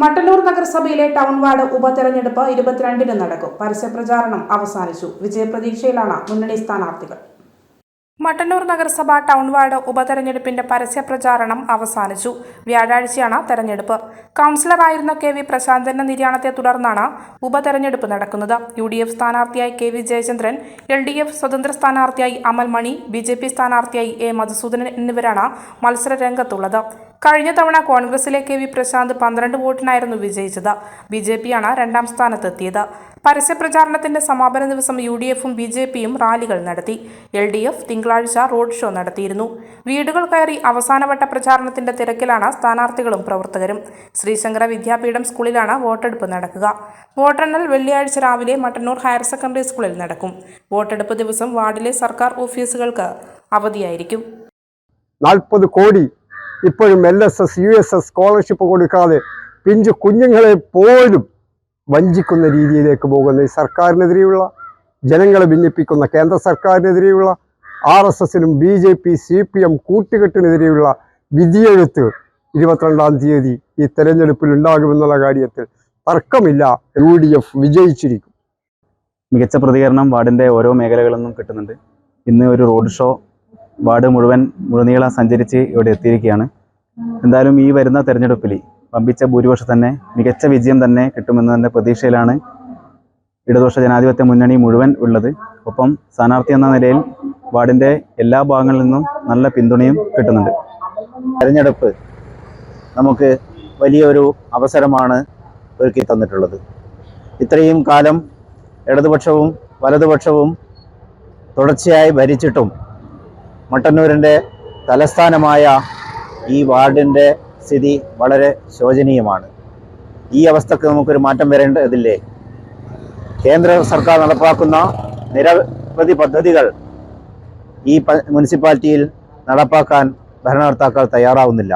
മട്ടന്നൂർ നഗരസഭയിലെ town ward ഉപതെരഞ്ഞെടുപ്പ് ഇരുപത്തിരണ്ടിന് നടക്കും. പരസ്യപ്രചാരണം അവസാനിച്ചു. വിജയപ്രതീക്ഷയിലാണ് മുന്നണി സ്ഥാനാർത്ഥികൾ. മട്ടന്നൂർ നഗരസഭ ടൗൺ വാർഡ് ഉപതെരഞ്ഞെടുപ്പിന്റെ പരസ്യപ്രചാരണം അവസാനിച്ചു. വ്യാഴാഴ്ചയാണ് തെരഞ്ഞെടുപ്പ്. കൗൺസിലറായിരുന്ന കെ വി പ്രശാന്തന്റെ നിര്യാണത്തെ തുടർന്നാണ് ഉപതെരഞ്ഞെടുപ്പ് നടക്കുന്നത്. യു ഡി എഫ് സ്ഥാനാർത്ഥിയായി K V Jayachandran L D F സ്വതന്ത്ര സ്ഥാനാർത്ഥിയായി Amal Mani B J P സ്ഥാനാർത്ഥിയായി എ മധുസൂദനൻ എന്നിവരാണ് മത്സര രംഗത്തുള്ളത് കഴിഞ്ഞ തവണ കോൺഗ്രസിലെ കെ വി പ്രശാന്ത് പന്ത്രണ്ട് വോട്ടിനായിരുന്നു വിജയിച്ചത്. ബി ജെ പിയാണ് രണ്ടാം സ്ഥാനത്തെത്തിയത്. പരസ്യപ്രചാരണത്തിന്റെ സമാപന ദിവസം യു ഡി എഫും ബി ജെ പിയും റാലികൾ നടത്തി. എൽ ഡി എഫ് തിങ്കളാഴ്ച റോഡ് ഷോ നടത്തിയിരുന്നു. വീടുകൾ കയറി അവസാനവട്ട പ്രചാരണത്തിന്റെ തിരക്കിലാണ് സ്ഥാനാർത്ഥികളും പ്രവർത്തകരും. ശ്രീശങ്കര വിദ്യാപീഠം സ്കൂളിലാണ് വോട്ടെടുപ്പ് നടക്കുക. വോട്ടെണ്ണൽ വെള്ളിയാഴ്ച രാവിലെ മട്ടന്നൂർ ഹയർ സെക്കൻഡറി സ്കൂളിൽ നടക്കും. വോട്ടെടുപ്പ് ദിവസം വാർഡിലെ സർക്കാർ ഓഫീസുകൾക്ക് അവധിയായിരിക്കും. നാൽപ്പത് കോടി ഇപ്പോഴും L S S U S S scholarship കൊടുക്കാതെ പിഞ്ചു കുഞ്ഞുങ്ങളെ പോലും വഞ്ചിക്കുന്ന രീതിയിലേക്ക് പോകുന്ന ഈ സർക്കാരിനെതിരെയുള്ള ജനങ്ങളെ ഭിന്നിപ്പിക്കുന്ന കേന്ദ്ര സർക്കാരിനെതിരെയുള്ള R S എസിനും B J P C P M കൂട്ടുകെട്ടിനെതിരെയുള്ള വിധിയെഴുത്ത് ഇരുപത്തിരണ്ടാം തീയതി ഈ തെരഞ്ഞെടുപ്പിൽ ഉണ്ടാകുമെന്നുള്ള കാര്യത്തിൽ തർക്കമില്ല. യു ഡി എഫ് വിജയിച്ചിരിക്കും. മികച്ച പ്രതികരണം വാർഡിന്റെ ഓരോ മേഖലകളിൽ നിന്നും കിട്ടുന്നുണ്ട്. ഇന്ന് ഒരു റോഡ് ഷോ വാർഡ് മുഴുവൻ മുഴുനീളം സഞ്ചരിച്ച് ഇവിടെ എത്തിയിരിക്കുകയാണ്. എന്തായാലും ഈ വരുന്ന തെരഞ്ഞെടുപ്പിൽ വമ്പിച്ച ഭൂരിപക്ഷം തന്നെ മികച്ച വിജയം തന്നെ കിട്ടുമെന്ന് തന്നെ പ്രതീക്ഷയിലാണ് ഇടതുപക്ഷ ജനാധിപത്യ മുന്നണി മുഴുവൻ ഉള്ളത്. ഒപ്പം സ്ഥാനാർത്ഥി എന്ന നിലയിൽ വാർഡിന്റെ എല്ലാ ഭാഗങ്ങളിൽ നിന്നും നല്ല പിന്തുണയും കിട്ടുന്നുണ്ട്. തെരഞ്ഞെടുപ്പ് നമുക്ക് വലിയൊരു അവസരമാണ് ഒരുക്കി തന്നിട്ടുള്ളത്. ഇത്രയും കാലം ഇടതുപക്ഷവും വലതുപക്ഷവും തുടർച്ചയായി ഭരിച്ചിട്ടും മട്ടന്നൂരിന്റെ തലസ്ഥാനമായ ഈ വാർഡിന്റെ സ്ഥിതി വളരെ ശോചനീയമാണ്. ഈ അവസ്ഥക്ക് നമുക്കൊരു മാറ്റം വരേണ്ടതില്ലേ? കേന്ദ്ര സർക്കാർ നടപ്പാക്കുന്ന നിരവധി പദ്ധതികൾ ഈ മുനിസിപ്പാലിറ്റിയിൽ നടപ്പാക്കാൻ ഭരണകർത്താക്കൾ തയ്യാറാവുന്നില്ല.